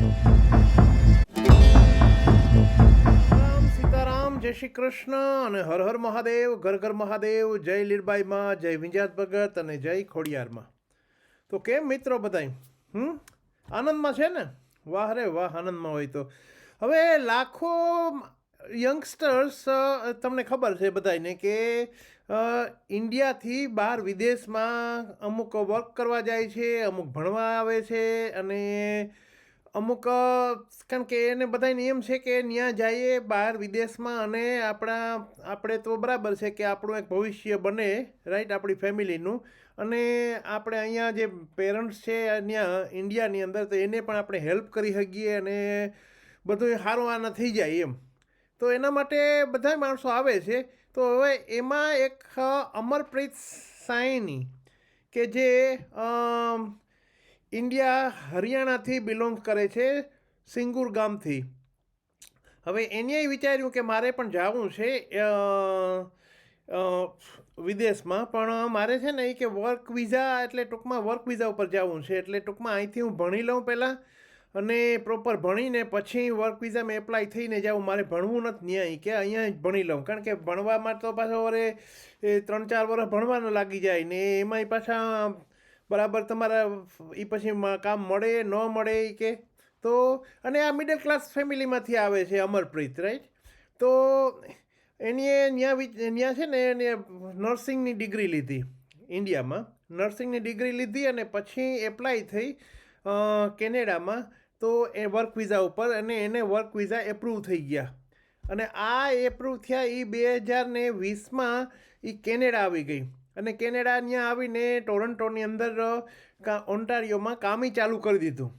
જય શ્રી કૃષ્ણ અને હર હર મહાદેવ, ઘર ઘર મહાદેવ, જય લીરબાઈમાં જય વિંજાત ભગત અને જય ખોડિયારમાં તો કેમ મિત્રો બધાય? હમ? આનંદમાં છે ને? વાહ રે વાહ, આનંદમાં હોય તો. હવે લાખો યંગસ્ટર્સ તમને ખબર છે બધાને કે ઇન્ડિયાથી બહાર વિદેશમાં અમુક વર્ક કરવા જાય છે, અમુક ભણવા આવે છે અને અમુક કારણ કે એને બધાને એમ છે કે ત્યાં જઈએ બહાર વિદેશમાં અને આપણા, આપણે તો બરાબર છે કે આપણું એક ભવિષ્ય બને રાઈટ આપણી ફેમિલીનું. અને આપણે અહીંયા જે પેરેન્ટ્સ છે ત્યાં ઇન્ડિયાની અંદર, તો એને પણ આપણે હેલ્પ કરી શકીએ અને બધું સારું આના થઈ જાય એમ. તો એના માટે બધા માણસો આવે છે. તો હવે એમાં એક અમરપ્રીત સાયની કે જે ઇન્ડિયા હરિયાણાથી બિલોંગ કરે છે સિંગુર ગામથી. હવે એને વિચાર્યું કે મારે પણ જવું છે વિદેશમાં, પણ મારે છે ને એ કે વર્ક વિઝા એટલે ટૂંકમાં વર્ક વિઝા ઉપર જવું છે, એટલે ટૂંકમાં અહીંથી હું ભણી લઉં પહેલાં અને પ્રોપર ભણીને પછી વર્ક વિઝામાં એપ્લાય થઈને જાઉં મારે ભણવું નથી ન્યાય કે અહીંયા જ ભણી લઉં. કારણ કે ભણવામાં તો પાછો વરે ત્રણ ચાર વર્ષ ભણવાનું લાગી જાય ને એમાંય પાછા બરાબર તમારા એ પછી કામ મળે, ન મળે કે. તો, અને આ મિડલ ક્લાસ ફેમિલીમાંથી આવે છે અમરપ્રીત રાઈટ તો એની ત્યાં છે ને એને નર્સિંગની ડિગ્રી લીધી ઇન્ડિયામાં. નર્સિંગની ડિગ્રી લીધી અને પછી એપ્લાય થઈ કેનેડામાં. તો એ વર્ક વિઝા ઉપર અને એને વર્ક વિઝા એપ્રૂવ થઈ ગયા. અને આ એપ્રૂવ થયા એ બે હજાર ને વીસમાં એ કેનેડા આવી ગઈ. અને કેનેડા ત્યાં આવીને ટોરન્ટોની અંદર ઓન્ટારિયોમાં કામી ચાલુ કરી દીધું.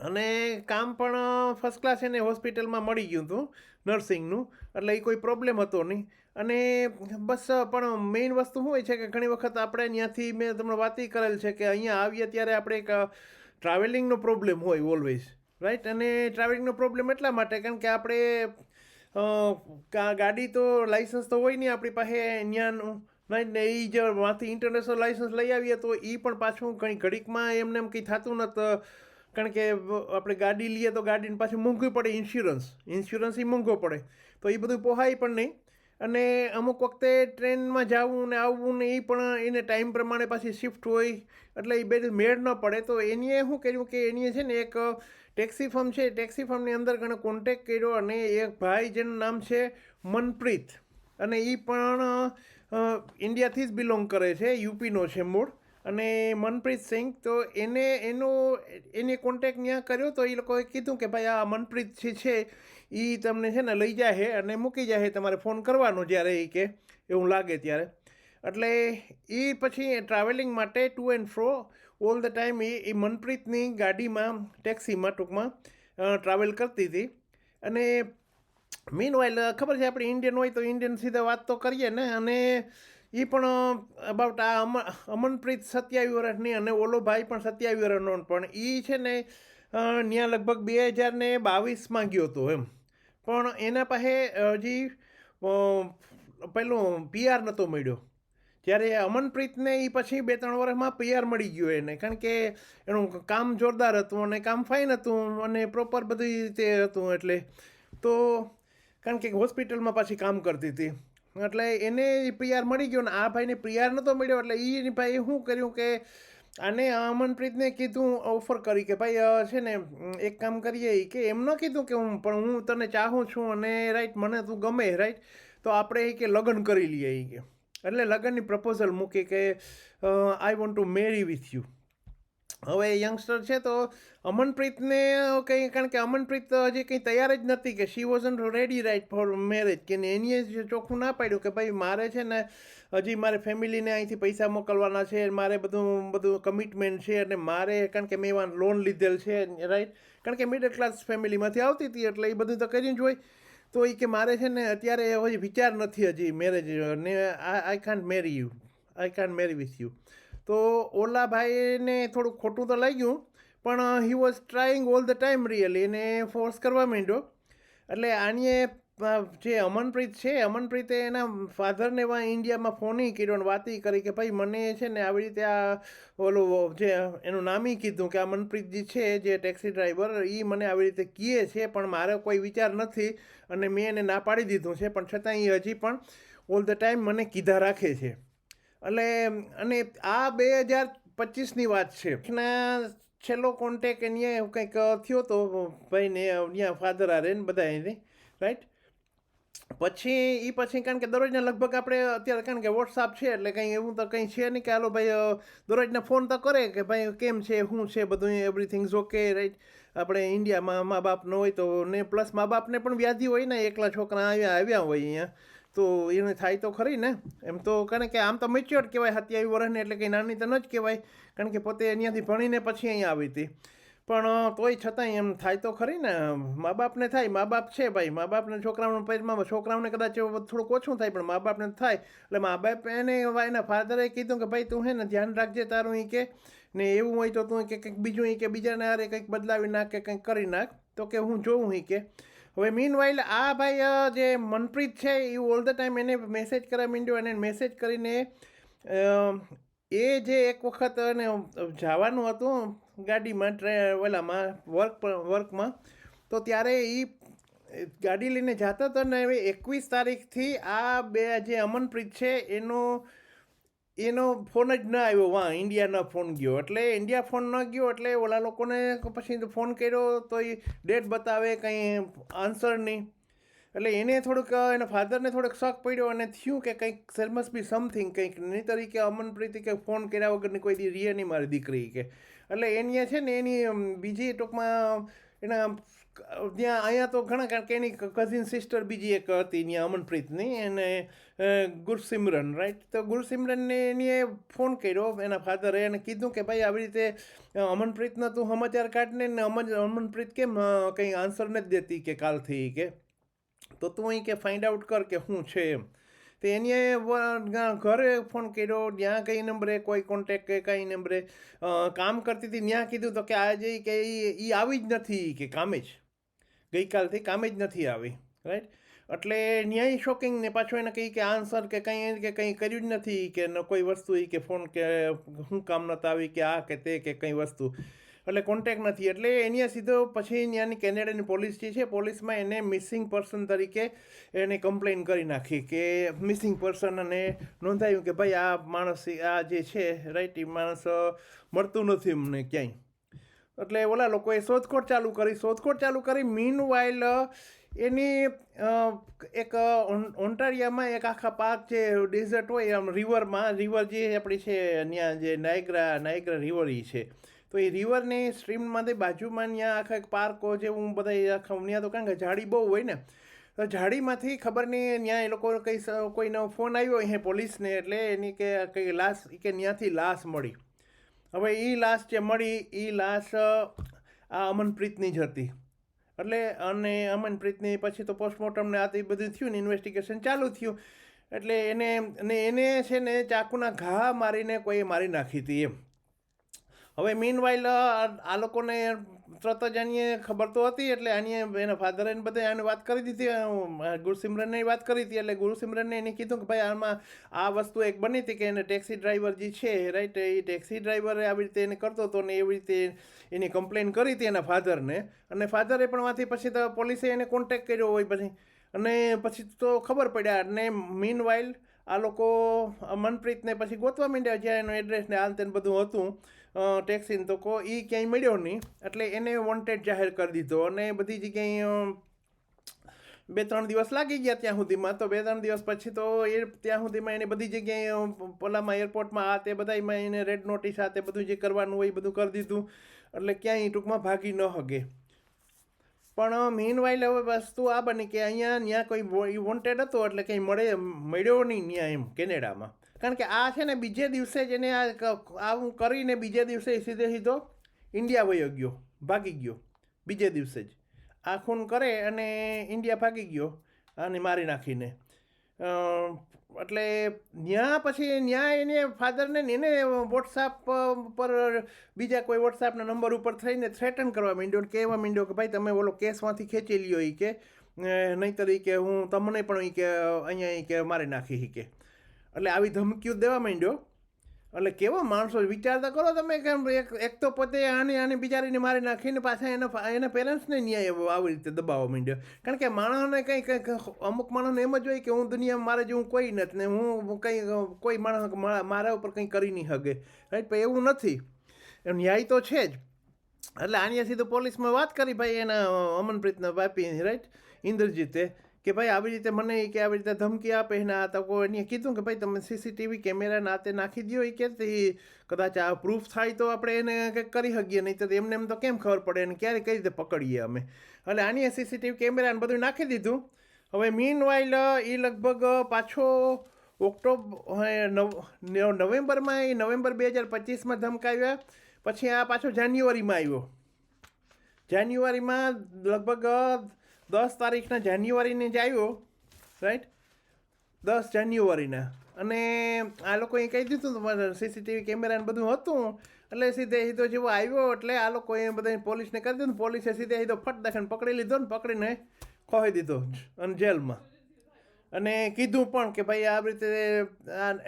અને કામ પણ ફર્સ્ટ ક્લાસ એને હોસ્પિટલમાં મળી ગયું હતું નર્સિંગનું એટલે એ કોઈ પ્રોબ્લેમ હતો નહીં. અને બસ પણ મેઇન વસ્તુ શું હોય છે કે ઘણી વખત આપણે ત્યાંથી મેં તમને વાત કરેલ છે કે અહીંયા આવીએ ત્યારે આપણે એક ટ્રાવેલિંગનો પ્રોબ્લેમ હોય ઓલવેઝ રાઈટ અને ટ્રાવેલિંગનો પ્રોબ્લેમ એટલા માટે કારણ કે આપણે ગાડી તો લાઇસન્સ તો હોય નહીં આપણી પાસે ત્યાંનું નહીં, ને એ જે માંથી ઇન્ટરનેશનલ લાઇસન્સ લઈ આવીએ તો એ પણ પાછું કંઈ ઘડીકમાં એમને એમ કંઈ થતું નથી કારણ કે આપણે ગાડી લઈએ તો ગાડીને પાછું મોંઘું પડે ઇન્સ્યોરન્સ ઇન્સ્યોરન્સ એ મોંઘો પડે. તો એ બધું પોહાય પણ નહીં. અને અમુક વખતે ટ્રેનમાં જવું ને આવવું ને એ પણ એને ટાઈમ પ્રમાણે પાછી શિફ્ટ હોય, એટલે એ બધું મેળ ન પડે. તો એનીએ શું કર્યું કે એનીએ છે ને એક ટેક્સી ફર્મ છે ટેક્સી ફર્મની અંદર ઘણો કોન્ટેક્ટ કર્યો અને એક ભાઈ જેનું નામ છે મનપ્રીત. અને એ પણ ઇન્ડિયાથી જ બિલોંગ કરે છે, યુપીનો છે મૂળ. અને મનપ્રીત સિંહ તો એને, એનો, એને કોન્ટેક ત્યાં કર્યો, તો એ લોકોએ કીધું કે ભાઈ, આ મનપ્રીત જે છે એ તમને છે ને લઈ જાહે અને મૂકી જાહે, તમારે ફોન કરવાનો જ્યારે એ કે, એવું લાગે ત્યારે. એટલે એ પછી ટ્રાવેલિંગ માટે to and fro all the time એ એ મનપ્રીતની ગાડીમાં ટેક્સીમાં ટૂંકમાં ટ્રાવેલ કરતી હતી. અને મીન વાઇલ ખબર છે આપણે ઇન્ડિયન હોય તો ઇન્ડિયન સીધા વાત તો કરીએ ને, અને એ પણ અબાઉટ આ અમ, અમનપ્રીત સત્યાવી વર્ષની અને ઓલો ભાઈ પણ સત્યાવી વર્ષનો પણ એ છે ને ત્યાં લગભગ બે હજાર ને બાવીસમાં ગયો હતો એમ. પણ એના પાસે હજી પેલું પીઆર નહોતો મળ્યો. જ્યારે અમનપ્રીતને એ પછી બે ત્રણ વર્ષમાં પીઆર મળી ગયો એને, કારણ કે એનું કામ જોરદાર હતું અને કામ ફાઇન હતું અને પ્રોપર બધી રીતે હતું એટલે. તો કારણ કે હોસ્પિટલમાં પાછી કામ કરતી હતી. એટલે એને પીઆર મળી ગયો ને આ ભાઈને પીઆર નહોતો મળ્યો, એટલે એ ભાઈએ શું કર્યું કે આને અમનપ્રીતને કીધું ઓફર કરી કે ભાઈ છે ને એક કામ કરીએ કે એમ ન કીધું કે હું, પણ હું તને ચાહું છું અને રાઈટ, મને તું ગમે, રાઈટ, તો આપણે એ કે લગ્ન કરી લઈએ એ કે. એટલે લગ્નની પ્રપોઝલ મૂકી કે I want to marry with you હવે યંગસ્ટર છે તો અમનપ્રીતને કંઈ, કારણ કે અમનપ્રીત હજી કંઈ તૈયાર જ નથી કે she wasn't ready right for marriage કે ને એનીએ જ ચોખ્ખું ના પાડ્યું કે ભાઈ મારે છે ને હજી મારે ફેમિલીને અહીંથી પૈસા મોકલવાના છે, મારે બધું બધું કમિટમેન્ટ છે અને મારે, કારણ કે મેં એવા લોન લીધેલ છે રાઈટ કારણ કે મિડલ ક્લાસ ફેમિલીમાંથી આવતી હતી એટલે એ બધું તો કરી જ હોય તો એ કે મારે છે ને અત્યારે હજી વિચાર નથી હજી મેરેજ ને I can't marry you I can't marry with you તો ઓલા ભાઈને થોડું ખોટું તો લાગ્યું, પણ he was trying all the time really એને ફોર્સ કરવા માંડ્યો. એટલે આનીએ જે અમનપ્રીત છે, અમનપ્રીતે એના ફાધરને એવા ઇન્ડિયામાં ફોની કર્યો અને વાત કરી કે ભાઈ, મને છે ને આવી રીતે આ ઓલું જે એનું નામ કીધું કે આ મનપ્રીતજી છે જે ટેક્સી ડ્રાઈવર એ મને આવી રીતે કીએ છે, પણ મારો કોઈ વિચાર નથી અને મેં એને ના પાડી દીધું છે, પણ છતાં એ હજી પણ ઓલ ધ ટાઈમ મને કીધા રાખે છે. એટલે, અને આ બે હજાર પચીસની વાત છે. ના છેલ્લો કોન્ટેક અહીંયા કંઈક થયો તો ભાઈને, અહીંયા ફાધર આરે ને બધા એને રાઈટ પછી એ પછી કારણ કે દરરોજના લગભગ આપણે અત્યારે કારણ કે વોટ્સઅપ છે એટલે કંઈ એવું તો કંઈ છે નહીં કે, હાલો ભાઈ દરરોજને ફોન તો કરે કે ભાઈ, કેમ છે, શું છે, બધું એવરીથિંગ્સ ઓકે રાઈટ આપણે ઇન્ડિયામાં મા બાપનો હોય તો ને પ્લસ મા બાપને પણ વ્યાધિ હોય ને, એકલા છોકરા આવ્યા આવ્યા હોય અહીંયા. તો એને થાય તો ખરી ને. એમ તો કારણ કે આમ તો મેચ્યોર કહેવાય સત્યાવીસ વર્ષને એટલે કંઈ નાની તો ન જ કહેવાય. કારણ કે પોતે અહીંયાથી ભણીને પછી અહીંયા આવી હતી. પણ તોય છતાંય એમ થાય તો ખરી ને. મા બાપને થાય, મા બાપ છે ભાઈ. મા બાપને છોકરાઓનું પેટમાં છોકરાઓને કદાચ થોડુંક ઓછું થાય, પણ મા બાપને થાય. એટલે મા બાપ એને એના ફાધરે કીધું કે ભાઈ તું હે ને ધ્યાન રાખજે તારું એ કે. ને એવું હોય તો તું કે કંઈક બીજું એ કે, બીજાને અરે કંઈક બદલાવી નાખ કે કંઈક કરી નાખ. તો કે હું જોઉં એ કે. હવે મીન વાઇલ આ ભાઈ જે મનપ્રીત છે એ ઓલ ધ ટાઈમ એને મેસેજ કરવા માંડ્યો અને મેસેજ કરીને એ જે એક વખત એને જવાનું હતું ગાડીમાં, ટ્રે, ઓલામાં વર્ક વર્કમાં તો ત્યારે એ, ગાડી લઈને જતો હતો ને હવે એકવીસ તારીખથી આ બે જે અમનપ્રીત છે, એનો એનો ફોન જ ન આવ્યો. વાં ઇન્ડિયાનો ફોન ગયો. એટલે ઇન્ડિયા ફોન ન ગયો એટલે ઓલા લોકોને પછી ફોન કર્યો તો એ ડેટ બતાવે કંઈ આન્સર નહીં. એટલે એને થોડુંક, એના ફાધરને થોડોક શક પડ્યો અને થયું કે કંઈક સેર મસ્ટ બી સમથિંગ કંઈક. નહીં તરીકે અમનપ્રીતિ કે ફોન કર્યા વગરની કોઈ દી રીએ નહીં મારી દીકરી કે. એટલે એની છે ને એની, બીજી ટૂંકમાં એના ત્યાં અહીંયા તો ઘણા કારણ કે એની કઝિન સિસ્ટર બીજી એક હતી, ત્યાં અમનપ્રીતની એને ગુરસિમરન રાઈટ તો ગુરસિમરનને એની ફોન કર્યો, એના ફાધરે એને કીધું કે ભાઈ, આવી રીતે અમનપ્રીતના તું સમાચાર કાઢને ને અમન અમનપ્રીત કેમ કંઈ આન્સર નથી દેતી કે કાલથી કે? તો તું અહીં કે ફાઇન્ડ આઉટ કર કે શું છે એમ. તો એનીએ ઘરે ફોન કર્યો, ત્યાં કઈ નંબરે કોઈ કોન્ટેક કે કઈ નંબરે કામ કરતી હતી, ત્યાં કીધું તો કે આજે કે એ આવી જ નથી કે કામે જ. ગઈકાલથી કામે જ નથી આવી રાઈટ એટલે ન્યાય શોકિંગ ને પાછું એને કહી કે આન્સર કે કંઈ કે કંઈ કર્યું જ નથી, કે ન કોઈ વસ્તુ એ કે ફોન કે શું કામ નહોતા આવી કે આ કે તે કે કંઈ વસ્તુ. એટલે કોન્ટેક નથી. એટલે એની સીધો પછી ત્યાંની કેનેડાની પોલીસ જે છે, પોલીસમાં એને મિસિંગ પર્સન તરીકે એને કમ્પ્લેન કરી નાખી કે મિસિંગ પર્સન અને નોંધાયું કે ભાઈ આ માણસ આ જે છે રાઈટ એ માણસ મળતું નથી અમને ક્યાંય. એટલે ઓલા લોકોએ શોધખોળ ચાલુ કરી. શોધખોળ ચાલુ કરી. મીન વાઇલ એની એક ઓન્ટારિયામાં એક આખા પાર્ક જે ડેઝર્ટ હોય, આમ રિવરમાં રિવર જે આપણી છે, ત્યાં જે નાયગ્રા નાયગ્રા રિવર એ છે. તો એ રિવરની સ્ટ્રીમમાંથી બાજુમાં ત્યાં આખા એક પાર્કો જેવું બધા એ આખા, ત્યાં તો કારણ કે ઝાડી બહુ હોય ને, તો ઝાડીમાંથી ખબર નહીં, ત્યાં એ લોકો કંઈ કોઈનો ફોન આવ્યો, અહીંયા પોલીસને, એટલે એની કે કંઈ લાશ કે ત્યાંથી લાશ મળી. હવે એ લાશ જે મળી એ લાશ આ અમનપ્રીતની જ હતી. એટલે અને અમનપ્રીતની પછી તો પોસ્ટમોર્ટમ ને આ તે બધું થયું ને ઇન્વેસ્ટિગેશન ચાલુ થયું. એટલે એને, ને એને છે ને ચાકુના ઘા મારીને કોઈ મારી નાખી હતી એમ. હવે મીન વાઇલ આ લોકોને તરત જ આની ખબર તો હતી, એટલે આની એના ફાધરે એને બધા આને વાત કરી દીધી. ગુરુસિમરનને વાત કરી હતી, એટલે ગુરુસિમરનને એને કીધું કે ભાઈ આમાં આ વસ્તુ એક બની હતી કે એને ટેક્સી ડ્રાઈવર જે છે રાઈટ એ ટેક્સી ડ્રાઈવરે આવી રીતે એને કરતો હતો ને એવી રીતે એની કમ્પ્લેન કરી હતી એના ફાધરને અને ફાધરે પણ માંથી પછી તો પોલીસે એને કોન્ટેક્ટ કર્યો હોય પછી. અને પછી તો ખબર પડ્યા અને મીન વાઇલ આ લોકો મનપ્રીતને પછી ગોતવા માંડ્યા જ્યાં એનો એડ્રેસ ને હાલ બધું હતું. ટેક્સીને તો કો એ ક્યાંય મળ્યો નહીં. એટલે એને વોન્ટેડ જાહેર કરી દીધો અને બધી જગ્યાએ બે ત્રણ દિવસ લાગી ગયા ત્યાં સુધીમાં. તો બે ત્રણ દિવસ પછી તો એ ત્યાં સુધીમાં એને બધી જગ્યાએ અ, એરપોર્ટમાં આ તે બધામાં એને રેડ નોટિસ આ તે બધું જે કરવાનું હોય એ બધું કરી દીધું. એટલે ક્યાંય ટૂંકમાં ભાગી ન હગે. પણ મીન વાઇલ હવે વસ્તુ આ બની કે અહીંયા ત્યાં કોઈ વોન્ટેડ હતો એટલે કંઈ મળે મળ્યો નહીં ત્યાં એમ કેનેડામાં. કારણ કે આ છે ને બીજે દિવસે જ એને આ આવું કરીને બીજે દિવસે સીધે સીધો ઇન્ડિયા વયો ગયો, ભાગી ગયો, બીજે દિવસે જ. આ ખૂન કરે અને ઇન્ડિયા ભાગી ગયો અને મારી નાખીને. એટલે ત્યાં પછી ત્યાં એને ફાધરને એને વોટ્સઅપ પર બીજા કોઈ વોટ્સઅપના નંબર ઉપર થઈને થ્રેટન કરવા માંડ્યો કહેવા માંડ્યો કે ભાઈ તમે ઓલો કેસમાંથી ખેંચી લ્યો એ કે નહીંતર ઈ કે હું તમને પણ એ કે અહીંયા એ કે મારી નાખી કે. એટલે આવી ધમકીઓ દેવા માંડ્યો. એટલે કેવા માણસો વિચારતા કરો તમે કેમ એક એક તો પોતે આને આને બિચારીને મારી નાખીને પાછા એના એના પેરેન્ટ્સને ન્યાય આવી રીતે દબાવવા માંડ્યો. કારણ કે માણસને કંઈ કંઈક અમુક માણસને એમ જ હોય કે હું દુનિયામાં મારે જેવું કોઈ નથી ને હું કંઈ કોઈ માણસ મારા ઉપર કંઈ કરી નહીં શકે. રાઈટ? પણ એવું નથી. એમ ન્યાય તો છે જ. એટલે આની સીધું પોલીસમાં વાત કરી ભાઈ એના અમનપ્રીતના બાપી રાઈટ? ઇન્દ્રજીતે. કે ભાઈ આવી રીતે મને કે આવી રીતે ધમકી આપે ને આ તકો એને કીધું કે ભાઈ તમે સીસીટીવી કેમેરા નાતે નાખી દો એ કે કદાચ આ પ્રૂફ થાય તો આપણે એને કંઈક કરી શકીએ, નહીં તો એમને એમ તો કેમ ખબર પડે અને ક્યારે કઈ રીતે પકડીએ અમે? એટલે આની સીસીટીવી કેમેરા ને બધું નાખી દીધું. હવે મીન વાઇલ એ લગભગ પાછો ઓક્ટોબર નવ નવેમ્બરમાં એ નવેમ્બર બે હજાર પચીસમાં ધમકાવ્યા. પછી આ પાછો જાન્યુઆરીમાં આવ્યો. જાન્યુઆરીમાં લગભગ દસ તારીખના જાન્યુઆરીને જ આવ્યો રાઈટ દસ જાન્યુઆરીના. અને આ લોકોએ કહી દીધું હતું સીસીટીવી કેમેરા ને બધું હતું, એટલે સીધે સીધો જેવો આવ્યો, એટલે આ લોકોએ બધા પોલીસને કરી દીધું પોલીસે સીધે સીધો ફટ દાખલ પકડી લીધો ને પકડીને ખોઈ દીધો અને જેલમાં. અને કીધું પણ કે ભાઈ આ રીતે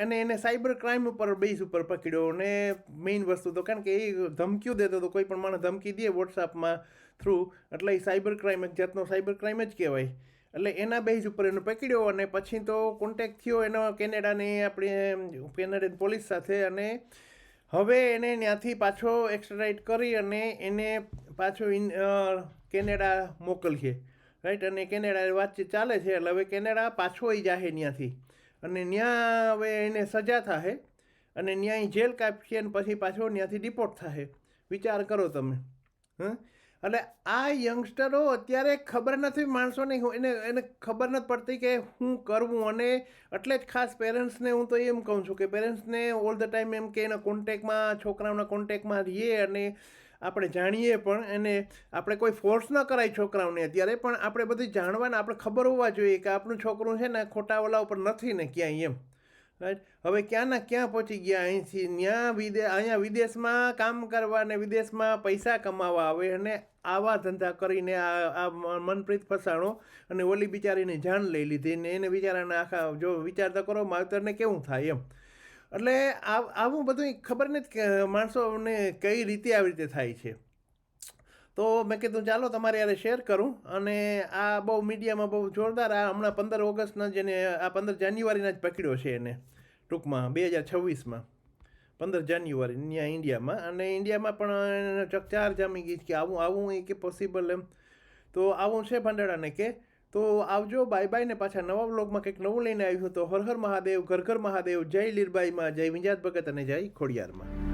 અને એને સાયબર ક્રાઇમ ઉપર બેઝ ઉપર પકડ્યો અને મેઇન વસ્તુ તો કારણ કે એ ધમકીઓ દેતો હતો, કોઈ પણ માણસ ધમકી દે વોટ્સઅપમાં થ્રુ એટલે એ સાયબર ક્રાઇમ એક જાતનો સાયબર ક્રાઇમ જ કહેવાય. એટલે એના બેઝ ઉપર એને પકડ્યો અને પછી તો કોન્ટેક્ટ થયો એનો કેનેડાની આપણે કેનેડિયન પોલીસ સાથે અને હવે એને ત્યાંથી પાછો એક્સ્ટ્રાઇટ કરી અને એને પાછો ઇન કેનેડા મોકલીએ રાઈટ અને કેનેડા વાતચીત ચાલે છે, એટલે હવે કેનેડા પાછો એ જાહે ત્યાંથી. અને ત્યાં હવે એને સજા થાહે અને ત્યાં જેલ કાપશે અને પછી પાછો ત્યાંથી ડિપોર્ટ થાહે. વિચાર કરો તમે. હં? એટલે આ યંગસ્ટરો અત્યારે ખબર નથી માણસોને એને એને ખબર નથી પડતી કે હું કરવું અને એટલે જ ખાસ પેરેન્ટ્સને હું તો એમ કહું છું કે પેરેન્ટ્સને ઓલ ધ ટાઈમ એમ કે એના કોન્ટેકમાં છોકરાઓના કોન્ટેકમાં રહીએ અને આપણે જાણીએ પણ એને આપણે કોઈ ફોર્સ ન કરાય છોકરાઓને અત્યારે, પણ આપણે બધી જાણવાના, આપણે ખબર હોવા જોઈએ કે આપણું છોકરું છે ને ખોટા ઓલા ઉપર નથી ને ક્યાંય એમ. રાઈટ હવે ક્યાંના ક્યાં પહોંચી ગયા? અહીંથી ત્યાં વિદે, અહીંયા વિદેશમાં કામ કરવા ને વિદેશમાં પૈસા કમાવા આવે અને આવા ધંધા કરીને આ આ મનપ્રીત ફસાણો અને ઓલી બિચારીને જાન લઈ લીધી ને એને બિચારાને આખા, જો વિચારતા કરો, માવતરને કેવું થાય એમ? એટલે આવું બધું ખબર નથી કે માણસોને કઈ રીતે આવી રીતે થાય છે. તો મેં કીધું, ચાલો તમારે યારે શેર કરું. અને આ બહુ મીડિયામાં બહુ જોરદાર, આ હમણાં પંદર ઓગસ્ટના જેને, આ પંદર જાન્યુઆરીના જ પકડ્યો છે એને, ટૂંકમાં બે હજાર છવ્વીસમાં, પંદર જાન્યુઆરી ત્યાં ઇન્ડિયામાં. અને ઇન્ડિયામાં પણ ચકચાર જામી ગઈ કે આવું આવું એ કે પોસિબલ એમ. તો આવું છે ભંડારાને કે, તો આવજો બાય બાય ને પાછા નવા વ્લોગમાં કંઈક નવું લઈને આવ્યું તો હર હર મહાદેવ, ઘર ઘર મહાદેવ, જય લીરબાઈમાં, જય વિંજાત ભગત અને જય ખોડિયારમાં.